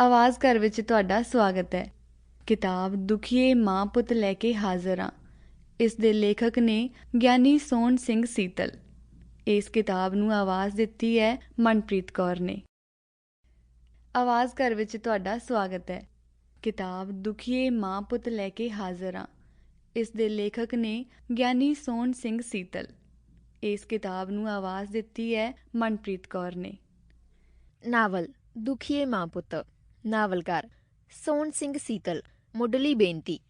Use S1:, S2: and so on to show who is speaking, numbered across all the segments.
S1: ਆਵਾਜ਼ ਘਰ ਵਿੱਚ ਤੁਹਾਡਾ ਸਵਾਗਤ ਹੈ। ਕਿਤਾਬ ਦੁਖੀਏ ਮਾਂ ਪੁੱਤ ਲੈ ਕੇ ਹਾਜ਼ਰ ਹਾਂ ਇਸ ਦੇ ਲੇਖਕ ਨੇ ਗਿਆਨੀ ਸੋਹਣ ਸਿੰਘ ਸੀਤਲ। ਇਸ ਕਿਤਾਬ ਨੂੰ ਆਵਾਜ਼ ਦਿੱਤੀ ਹੈ ਮਨਪ੍ਰੀਤ ਕੌਰ ਨੇ। ਆਵਾਜ਼ ਘਰ ਵਿੱਚ ਤੁਹਾਡਾ ਸਵਾਗਤ ਹੈ। ਕਿਤਾਬ ਦੁਖੀਏ ਮਾਂ ਪੁੱਤ ਲੈ ਕੇ ਹਾਜ਼ਰ ਹਾਂ ਇਸ ਦੇ ਲੇਖਕ ਨੇ ਗਿਆਨੀ ਸੋਹਣ ਸਿੰਘ ਸੀਤਲ। ਇਸ ਕਿਤਾਬ ਨੂੰ ਆਵਾਜ਼ ਦਿੱਤੀ ਹੈ ਮਨਪ੍ਰੀਤ ਕੌਰ ਨੇ।
S2: ਨਾਵਲ ਦੁਖੀਏ ਮਾਂ ਪੁੱਤ। ਨਾਵਲਕਾਰ, ਸੋਹਣ ਸਿੰਘ ਸੀਤਲ, ਮੁੱਢਲੀ ਬੇਨਤੀ।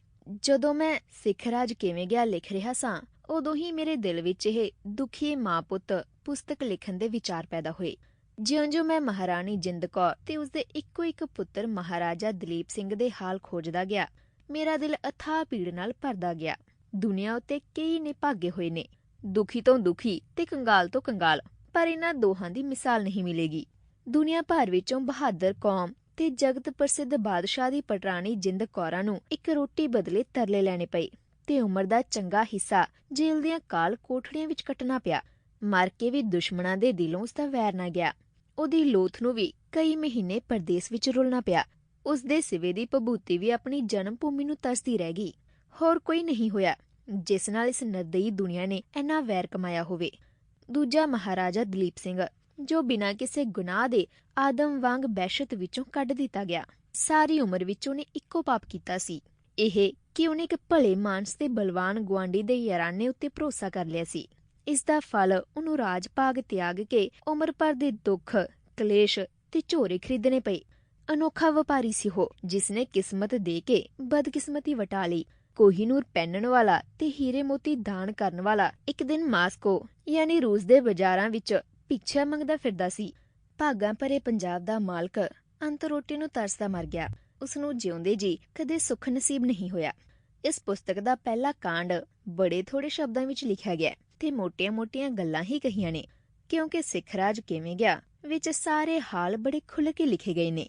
S2: ਜਦੋਂ ਮੈਂ ਸਿੱਖ ਰਾਜ ਕਿਵੇਂ ਗਿਆ ਲਿਖ ਰਿਹਾ ਸਾਂ, ਉਦੋਂ ਹੀ ਮੇਰੇ ਦਿਲ ਵਿੱਚ ਇਹ ਦੁਖੀਏ ਮਾਂ ਪੁੱਤ ਪੁਸਤਕ ਲਿਖਣ ਦੇ ਵਿਚਾਰ ਪੈਦਾ ਹੋਏ। ਜਿਉਂ-ਜਿਉਂ ਮੈਂ ਮਹਾਰਾਣੀ ਜਿੰਦ ਕੌਰ ਤੇ ਉਸਦੇ ਇੱਕੋ ਇੱਕ ਪੁੱਤਰ ਮਹਾਰਾਜਾ ਦਲੀਪ ਸਿੰਘ ਦੇ ਹਾਲ ਖੋਜਦਾ ਗਿਆ, ਮੇਰਾ ਦਿਲ ਅਥਾਹ ਪੀੜ ਨਾਲ ਭਰਦਾ ਗਿਆ। ਦੁਨੀਆ ਉਤੇ ਕਈ ਨਿਭਾਗੇ ਹੋਏ ਨੇ, ਦੁਖੀ ਤੋਂ ਦੁਖੀ ਤੇ ਕੰਗਾਲ ਤੋਂ ਕੰਗਾਲ, ਪਰ ਇਹਨਾਂ ਦੋਹਾਂ ਦੀ ਮਿਸਾਲ ਨਹੀਂ ਮਿਲੇਗੀ। ਦੁਨੀਆ ਭਰ ਵਿੱਚੋਂ ਬਹਾਦਰ ਕੌਮ ਤੇ ਜਗਤ ਪ੍ਰਸਿੱਧ ਬਾਦਸ਼ਾਹ ਦੀ ਪਟਰਾਣੀ ਜਿੰਦ ਕੌਰਾਂ ਨੂੰ ਇੱਕ ਰੋਟੀ ਬਦਲੇ ਤਰਲੇ ਲੈਣੇ ਪਏ ਤੇ ਉਮਰ ਦਾ ਚੰਗਾ ਹਿੱਸਾ ਜੇਲ੍ਹ ਦੀਆਂ ਕਾਲ ਕੋਠੜੀਆਂ ਵਿੱਚ ਕੱਟਣਾ ਪਿਆ। ਮਰ ਕੇ ਵੀ ਦੁਸ਼ਮਣਾਂ ਦੇ ਦਿਲੋਂ ਉਸ ਦਾ ਵੈਰ ਨਾ ਗਿਆ। ਉਹਦੀ ਲੋਥ ਨੂੰ ਵੀ ਕਈ ਮਹੀਨੇ ਪਰਦੇਸ ਵਿੱਚ ਰੁਲਣਾ ਪਿਆ। ਉਸ ਦੇ ਸਿਵੇ ਦੀ ਭਬੂਤੀ ਵੀ ਆਪਣੀ ਜਨਮ ਭੂਮੀ ਨੂੰ ਤਰਸਦੀ ਰਹਿ ਗਈ। ਹੋਰ ਕੋਈ ਨਹੀਂ ਹੋਇਆ, ਜਿਸ ਨਾਲ ਇਸ ਨਰਦਈ ਦੁਨੀਆ ਨੇ ਇੰਨਾ ਵੈਰ ਕਮਾਇਆ ਹੋਵੇ। ਦੂਜਾ ਮਹਾਰਾਜਾ ਦਲੀਪ ਸਿੰਘ ਜੋ ਬਿਨਾਂ ਕਿਸੇ ਗੁਨਾਹ ਦੇ ਆਦਮ ਵਾਂਗ ਬਹਿਸ਼ਤ ਵਿੱਚੋਂ ਕੱਢ ਦਿੱਤਾ ਗਿਆ। ਸਾਰੀ ਉਮਰ ਵਿੱਚ ਉਹਨੇ ਇੱਕੋ ਪਾਪ ਕੀਤਾ ਸੀ। ਇਹ ਕਿ ਉਹਨੇ ਇੱਕ ਭਲੇ ਮਾਨਸ ਤੇ ਬਲਵਾਨ ਗੁਆਂਢੀ ਦੇ ਯਾਰਾਨੇ ਉੱਤੇ ਭਰੋਸਾ ਕਰ ਲਿਆ ਸੀ। ਇਸ ਦਾ ਫਲ ਉਹਨੂੰ ਰਾਜ ਭਾਗ ਤਿਆਗ ਕੇ ਉਮਰ ਭਰ ਦੇ ਦੁੱਖ, ਕਲੇਸ਼ ਤੇ ਝੋਰੇ ਖਰੀਦਣੇ ਪਏ। ਅਨੋਖਾ ਵਪਾਰੀ ਸੀ ਉਹ ਜਿਸ ਨੇ ਕਿਸਮਤ ਦੇ ਕੇ ਬਦਕਿਸਮਤੀ ਵਟਾ ਲਈ। ਕੋਹੀਨੂਰ ਪਹਿਨਣ ਵਾਲਾ ਤੇ ਹੀਰੇ ਮੋਤੀ ਦਾਨ ਕਰਨ ਵਾਲਾ ਇੱਕ ਦਿਨ ਮਾਸਕੋ, ਯਾਨੀ ਰੂਸ ਦੇ ਬਾਜ਼ਾਰਾਂ ਵਿੱਚ ਪਿੱਛਾ ਮੰਗਦਾ ਫਿਰਦਾ ਸੀ। ਭਾਗਾਂ ਭਰੇ ਪੰਜਾਬ ਦਾ ਮਾਲਕ ਅੰਤ ਰੋਟੀ ਨੂੰ ਤਰਸਦਾ ਮਰ ਗਿਆ। ਉਸ ਨੂੰ ਜਿਉਂਦੇ ਜੀ ਕਦੇ ਸੁੱਖ ਨਸੀਬ ਨਹੀਂ ਹੋਇਆ। ਇਸ ਪੁਸਤਕ ਦਾ ਪਹਿਲਾ ਕਾਂਡ ਬੜੇ ਥੋੜੇ ਸ਼ਬਦਾਂ ਵਿੱਚ ਲਿਖਿਆ ਗਿਆ ਤੇ ਮੋਟੀਆਂ-ਮੋਟੀਆਂ ਗੱਲਾਂ ਹੀ ਕਹੀਆਂ ਨੇ, ਕਿਉਂਕਿ ਸਿੱਖ ਰਾਜ ਕਿਵੇਂ ਗਿਆ, ਵਿੱਚ ਸਾਰੇ ਹਾਲ ਬੜੇ ਖੁੱਲ੍ਹ ਕੇ ਲਿਖੇ ਗਏ ਨੇ।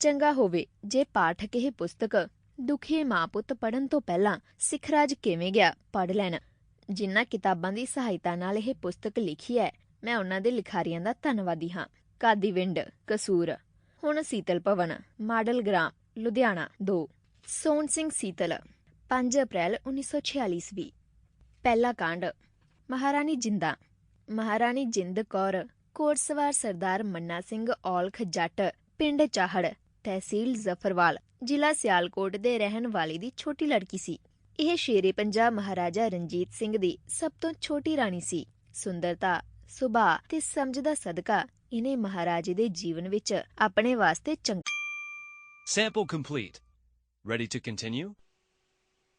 S2: ਚੰਗਾ ਹੋਵੇ ਜੇ ਪਾਠਕ ਇਹ ਪੁਸਤਕ ਦੁਖੀ ਮਾਂ ਪੁੱਤ ਪੜਨ ਤੋਂ ਪਹਿਲਾਂ ਸਿੱਖ ਰਾਜ ਕਿਵੇਂ ਗਿਆ ਪੜ ਲੈਣ। ਜਿਨ੍ਹਾਂ ਕਿਤਾਬਾਂ ਦੀ ਸਹਾਇਤਾ ਨਾਲ ਇਹ ਪੁਸਤਕ ਲਿਖੀ ਹੈ ਮੈਂ ਉਹਨਾਂ ਦੇ ਲਿਖਾਰੀਆਂ ਦਾ ਧੰਨਵਾਦੀ ਹਾਂ। ਕਾਦੀਵਿੰਡ, ਕਸੂਰ। ਹੁਣ ਸੀਤਲ ਭਵਨ, ਮਾਡਲ ਗ੍ਰਾਮ, ਲੁਧਿਆਣਾ 2 ਸੋਨ ਸਿੰਘ ਸੀਤਲ 5 ਅਪ੍ਰੈਲ 1946 ਈਸਵੀ। ਪਹਿਲਾ ਕਾਂਡ, ਮਹਾਰਾਣੀ ਜਿੰਦਾ। ਮਹਾਰਾਣੀ ਜਿੰਦ ਕੌਰ ਕੋਟਸਵਾਰ ਸਰਦਾਰ ਮੰਨਾ ਸਿੰਘ ਔਲਖ ਜੱਟ, ਪਿੰਡ ਚਾਹੜ, ਤਹਿਸੀਲ ਜ਼ਫਰਵਾਲ, ਜ਼ਿਲ੍ਹਾ ਸਿਆਲਕੋਟ ਦੇ ਰਹਿਣ ਵਾਲੀ ਦੀ ਛੋਟੀ ਲੜਕੀ ਸੀ। ਇਹ ਸ਼ੇਰੇ ਪੰਜਾਬ ਮਹਾਰਾਜਾ ਰਣਜੀਤ ਸਿੰਘ ਦੀ ਸਭ ਤੋਂ ਛੋਟੀ ਰਾਣੀ ਸੀ। ਸੁੰਦਰਤਾ ਸੁਭਾਅ ਤੇ ਸਮਝ ਦਾ ਸਦਕਾ ਇਹਨੇ ਮਹਾਰਾਜੇ ਦੇ ਜੀਵਨ ਵਿੱਚ ਆਪਣੇ ਵਾਸਤੇ ਚੰਗਾ
S3: Sample complete. Ready to continue?